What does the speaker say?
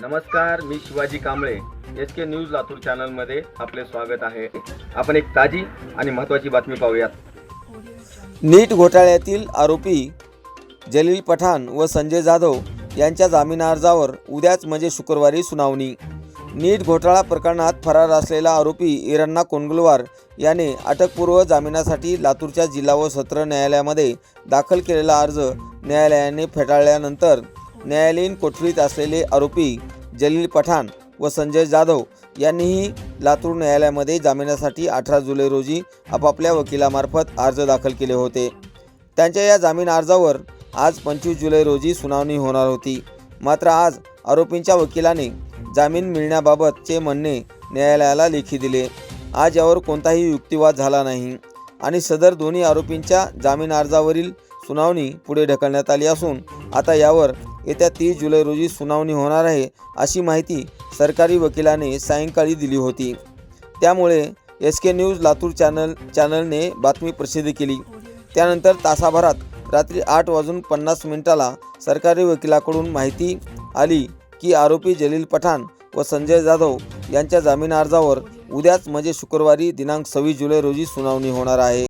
नमस्कार मी Shivaji Kamble. S K news Latur चॅनलमध्ये आपले स्वागत आहे. आपण एक ताजी आणि महत्त्वाची बातमी पाहूयात. नीट घोटाळ्यातील आरोपी जलील पठाण व संजय जाधव यांच्या जामीन अर्जावर उद्याच म्हणजे शुक्रवारी सुनावणी. नीट घोटाळा प्रकरणात फरार असलेला आरोपी इरण्णा कोंडगलवार याने अटकपूर्व जामिनासाठी लातूरच्या जिल्हा व सत्र न्यायालयामध्ये दाखल केलेला अर्ज न्यायालयाने फेटाळल्यानंतर न्यायालयीन कोठडीत असलेले आरोपी जलील पठाण व संजय जाधव यांनीही लातूर न्यायालयामध्ये जामिनासाठी अठरा जुलै रोजी आपापल्या वकिलामार्फत अर्ज दाखल केले होते. त्यांच्या या जामीन अर्जावर आज पंचवीस जुलै रोजी सुनावणी होणार होती. मात्र आज आरोपींच्या वकिलाने जामीन मिळण्याबाबतचे म्हणणे न्यायालयाला लेखी दिले. आज यावर कोणताही युक्तिवाद झाला नाही आणि सदर दोन्ही आरोपींच्या जामीन अर्जावरील सुनावणी पुढे ढकलण्यात आली असून आता यावर येत्या तीस जुलै रोजी सुनावणी होणार आहे अशी माहिती सरकारी वकिलाने सायंकाळी दिली होती. त्यामुळे S K news Latur channel चॅनलने बातमी प्रसिद्ध केली. त्यानंतर तासाभरात रात्री आठ वाजून पन्नास मिनिटाला सरकारी वकिलाकडून माहिती आली की आरोपी जलील पठाण व संजय जाधव यांच्या जामीन अर्जावर उद्याच म्हणजे शुक्रवारी दिनांक सव्वीस जुलै रोजी सुनावणी होणार आहे.